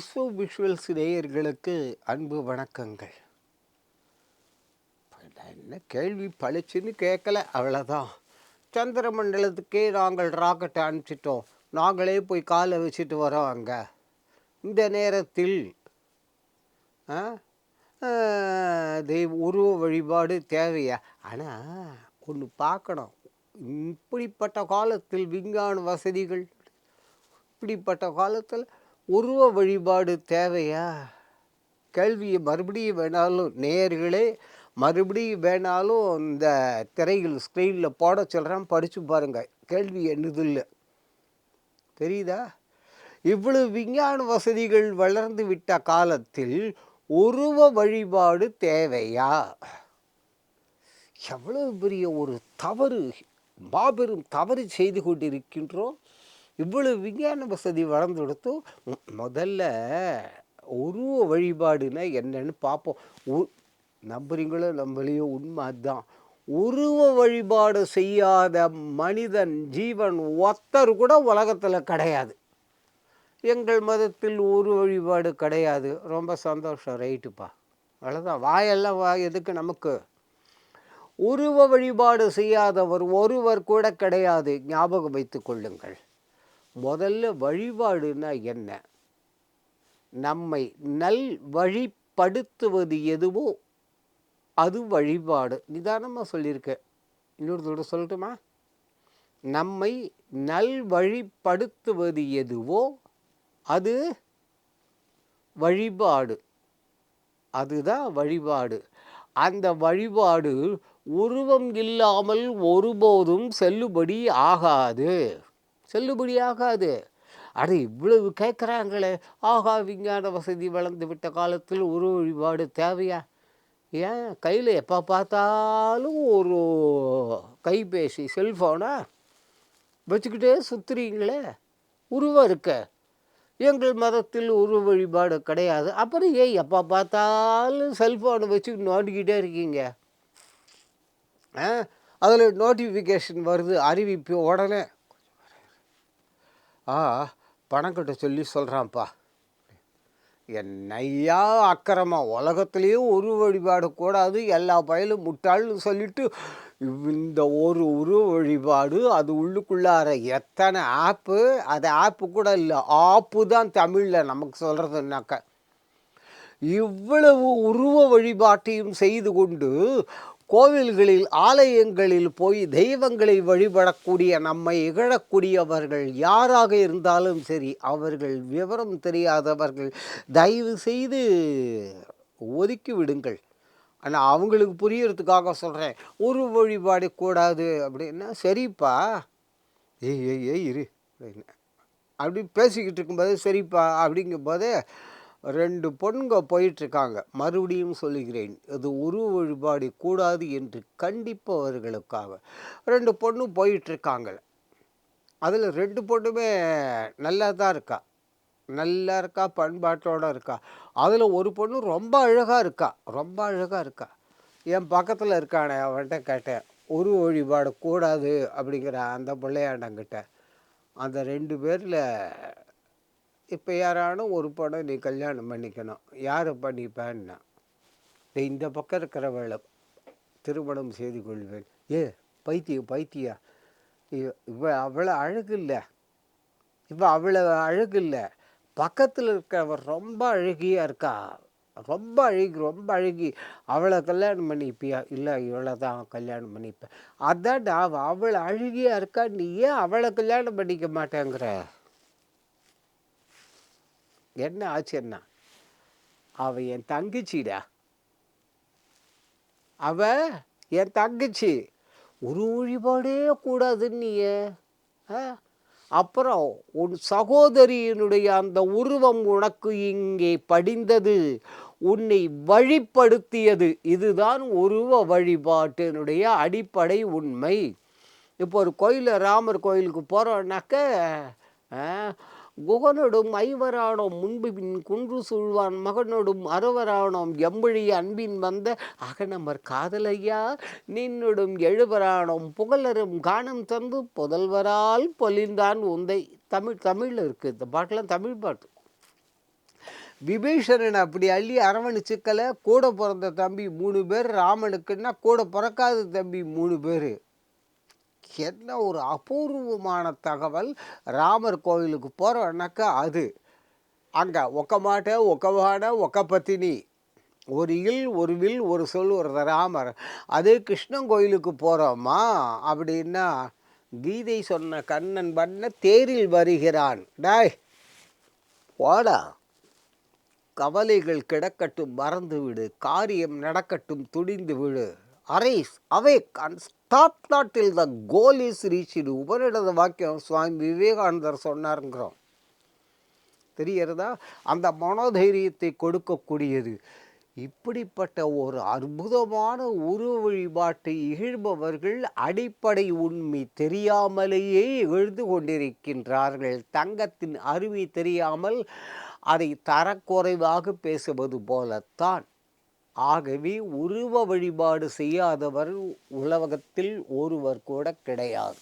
விஸ்வ visuals நேயர்களுக்கு அன்பு வணக்கங்கள். என்ன கேள்வி பழிச்சுன்னு கேட்கல அவ்வளோதான் சந்திர மண்டலத்துக்கே நாங்கள் ராக்கெட்டை அனுப்பிச்சிட்டோம். நாங்களே போய் காலை வச்சுட்டு வரோம் அங்கே. இந்த நேரத்தில் ஆ, தெய்வ உருவ வழிபாடு தேவையா? ஆனால் ஒன்று பார்க்கணும். இப்படிப்பட்ட காலத்தில் விஞ்ஞான வசதிகள் இப்படிப்பட்ட காலத்தில் உருவ வழிபாடு தேவையா? கேள்வியை மறுபடியும் வேணாலும் நேயர்களே மறுபடியும் வேணாலும் இந்த திரையில் ஸ்க்ரீனில் போட சொல்கிறேன் படித்து பாருங்கள் கேள்வி என்னது இல்லை தெரியுதா? இவ்வளவு விஞ்ஞான வசதிகள் வளர்ந்து விட்ட காலத்தில் உருவ வழிபாடு தேவையா? எவ்வளவு பெரிய ஒரு தவறு மாபெரும் தவறு செய்து கொண்டிருக்கின்றோம். இவ்வளவு விஞ்ஞான வசதி வளர்ந்து கொடுத்தும். முதல்ல உருவ வழிபாடுனா என்னன்னு பார்ப்போம். உ- நம்புறீங்களோ நம்மளையோ உண்மை அதுதான். உருவ வழிபாடு செய்யாத மனிதன் ஜீவன் ஒத்தர் கூட உலகத்தில் கிடையாது. எங்கள் மதத்தில் உருவ வழிபாடு கிடையாது. ரொம்ப சந்தோஷம். ரைட்டுப்பா. அவ்வளோதான் வாயெல்லாம் வா எதுக்கு நமக்கு? உருவ வழிபாடு செய்யாதவர் ஒருவர் கூட கிடையாது. ஞாபகம் வைத்து கொள்ளுங்கள். முதல்ல வழிபாடுனா என்ன? நம்மை நல் வழிப்படுத்துவது எதுவோ அது வழிபாடு. நிதானமாக சொல்லியிருக்கேன் இன்னொரு தடவை சொல்லட்டுமா? நம்மை நல் வழிப்படுத்துவது எதுவோ அது வழிபாடு. அதுதான் வழிபாடு. அந்த வழிபாடு உருவம் இல்லாமல் ஒருபோதும் செல்லுபடி ஆகாது. செல்லுபடியாகாது. அது இவ்வளவு கேட்குறாங்களே. ஆகா விஞ்ஞான வசதி வளர்ந்து விட்ட காலத்தில் உருவ வழிபாடு தேவையா? ஏன்? கையில் எப்போ பார்த்தாலும் ஒரு கைபேசி செல்ஃபோனா வச்சுக்கிட்டே சுற்றுறீங்களே உருவம் இருக்க. எங்கள் மதத்தில் உருவ வழிபாடு கிடையாது. அப்புறம் ஏன் எப்போ பார்த்தாலும் செல்ஃபோனை வச்சு நோண்டிக்கிட்டே இருக்கீங்க? ஆ? அதில் நோட்டிஃபிகேஷன் வருது அறிவிப்பு உடனே. ஆ பணம் கட்ட சொல்லி சொல்கிறான்ப்பா என்னையா அக்கிரமம் உலகத்துலேயும் ஒரு வழிபாடு கூடாது எல்லா பயலும் முட்டாள்னு சொல்லிட்டு இந்த ஒரு உருவ வழிபாடு அது உள்ளுக்குள்ளார எத்தனை ஆப்பு அது ஆப்பு கூட இல்லை ஆப்பு தான் தமிழில் நமக்கு சொல்கிறதுனாக்க இவ்வளவு உருவ வழிபாட்டையும் செய்து கொண்டு கோவில்களில் ஆலயங்களில் போய் தெய்வங்களை வழிபடக்கூடிய நம்மை இகழக்கூடியவர்கள் யாராக இருந்தாலும் சரி அவர்கள் விவரம் தெரியாதவர்கள் தயவு செய்து ஒதுக்கி விடுங்கள். ஆனால் அவங்களுக்கு புரியறதுக்காக சொல்கிறேன் ஒரு வழிபாடு கூடாது அப்படின்னா சரிப்பா. ஏய் ஏய் ஏய் இரு. அப்படின்னு. அப்படி பேசிக்கிட்டு இருக்கும்போது சரிப்பா அப்படிங்கும்போது ரெண்டு பொண்ணுங்க போயிட்டுருக்காங்க. மறுபடியும் சொல்லுகிறேன் இது உருவ வழிபாடு கூடாது என்று கண்டிப்பவர்களுக்காக ரெண்டு பொண்ணு போயிட்டுருக்காங்க. அதில் ரெண்டு பொண்ணுமே நல்லா தான் இருக்கா. நல்லா இருக்கா பண்பாட்டோடு இருக்கா. அதில் ஒரு பொண்ணு ரொம்ப அழகாக இருக்கா. ரொம்ப அழகாக இருக்கா. என் பக்கத்தில் இருக்கானே அவன்கிட்ட கேட்டேன் உருவ வழிபாடு கூடாது அப்படிங்கிற அந்த பிள்ளையாண்டங்கிட்ட. அந்த ரெண்டு பேரில் இப்போ யாரானும் ஒரு படம் நீ கல்யாணம் பண்ணிக்கணும். யாரை பண்ணிப்பேன்னா நீ இந்த பக்கம் இருக்கிறவளை திருமணம் செய்து கொள்வேன். ஏ பைத்திய பைத்தியா. இவ அவ்வளோ அழகு இல்லை. இப்போ அவ்வளோ அழகு இல்லை. பக்கத்தில் இருக்கிறவர் ரொம்ப அழகியாக இருக்கா? ரொம்ப அழகி ரொம்ப அழகி. அவளை கல்யாணம் பண்ணிப்பியா? இல்லை இவளை தான் கல்யாணம் பண்ணிப்பேன் அதான்டா அவள் அவ்வளோ இருக்கா? நீ ஏன் அவளை கல்யாணம் பண்ணிக்க மாட்டேங்கிற? என்ன ஆச்சுன்னா அவ என் தங்கச்சிடா. அவ என் தங்கச்சி. ஒரு வழிபாடே கூடாதுன்னு நீயே. ஆ? அப்புறம் உன் சகோதரியினுடைய அந்த உருவம் உனக்கு இங்கே படிந்தது. உன்னை வழிப்படுத்தியது. இதுதான் உருவ வழிபாட்டினுடைய அடிப்படை உண்மை. இப்போ ஒரு கோயிலில் ராமர் கோயிலுக்கு போகிறோன்னாக்க குகனொடும் ஐவரானோம் முன்பு பின் குன்று சூழ்வான் மகனொடும் அறுவரானோம் எம்பொழி அன்பின் வந்த அகநமர் காதலையா? நின்னொடும் எழுவரானோம் புகழரும் கானம் தந்து புதல்வரால் பொலிந்தான் உந்தை தமிழ் தமிழில் இருக்குது இந்த பாட்டெலாம் தமிழ் பாட்டு. விபீஷணன் அப்படி அள்ளி அரவணைச்சிக்கல. கூட பிறந்த தம்பி மூணு பேர் ராமனுக்குன்னா கூட பிறக்காத தம்பி மூணு பேர். என்ன ஒரு அபூர்வமான தகவல்? ராமர் கோவிலுக்கு போகிறோன்னாக்கா அது. அங்கே ஒக்கமாட்ட ஒக்கவான ஒக்கப்பத்தினி ஒக்க பத்தினி. ஒரு இல் ஒரு வில் ஒரு சொல் ஒரு ராமர். அதே கிருஷ்ணன் கோயிலுக்கு போகிறோமா அப்படின்னா கீதை சொன்ன கண்ணன் பண்ண தேரில் வருகிறான். டாய் ஓடா கவலைகள் கிடக்கட்டும் மறந்து விடு. காரியம் நடக்கட்டும் துடிந்து விடு. Arise awake stop not till the goal is reached உபரிடது வாக்கியம் சுவாமி விவேகானந்தர் சொன்னாருங்கிறோம். தெரியறதா அந்த மனோதைரியத்தை கொடுக்கக்கூடியது. இப்படிப்பட்ட ஒரு அற்புதமான உருவ வழிபாட்டை இகழ்பவர்கள் அடிப்படை உண்மை தெரியாமலேயே எழுந்து கொண்டிருக்கின்றார்கள். தங்கத்தின் அருமை தெரியாமல் அதை தரக்குறைவாக பேசுவது போலத்தான். ஆகவே உருவ வழிபாடு செய்யாதவர் உலகத்தில் ஒருவர் கூட கிடையாது.